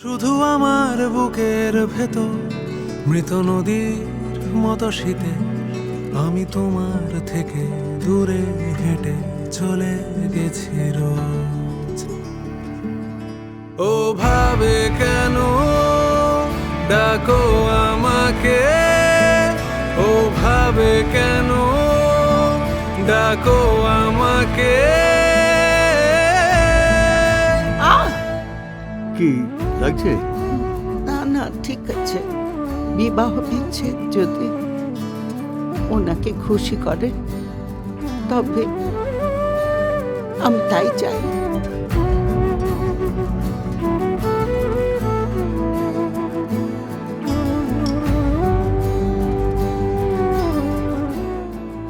শুধু আমার বুকের ভেতর মৃত নদীর মতো শীতে আমি তোমার থেকে দূরে হেঁটে চলে গেছি রোজ। ও ভাবে কেন ডাকো আমাকে? ও ভাবে কেন ডাকো আমাকে? কি? লাগছে? না না ঠিক আছে। বিবাহ বিচ্ছেদ যদি ওনাকে খুশি করে তবে আমি তাই চাই।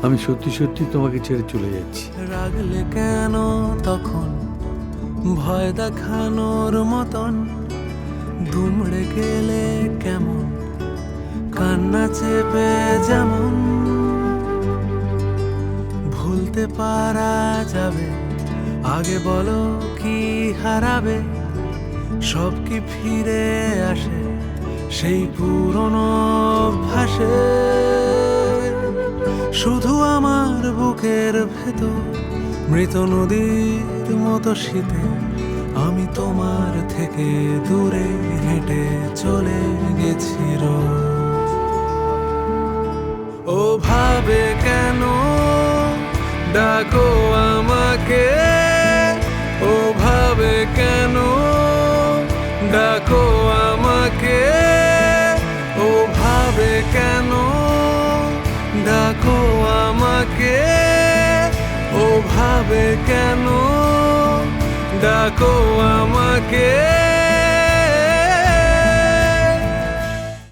আমি সত্যি সত্যি তোমাকে ছেড়ে চলে যাচ্ছি। রাগলে কেন তখন? ভয় দেখানোর মতন। দুমড়ে গেলে কেমন? কান্না চেপে যেমন? ভুলতে পারা যাবে। আগে বলো কি হারাবে? সব কি ফিরে আসে? সেই পুরনো অভ্যাসে। শুধু আমার বুকের ভেতর, মৃত নদীর মতো শীতে, আমি তোমার থেকে দূরে হেঁটে চলে গেছি ও ভাবে কেন ডাকো আমাকে? ও ভাবে কেন ডাকো আমাকে? ও ভাবে কেন ডাকো আমাকে? ও ভাবে কেন ডাকো আমাকে।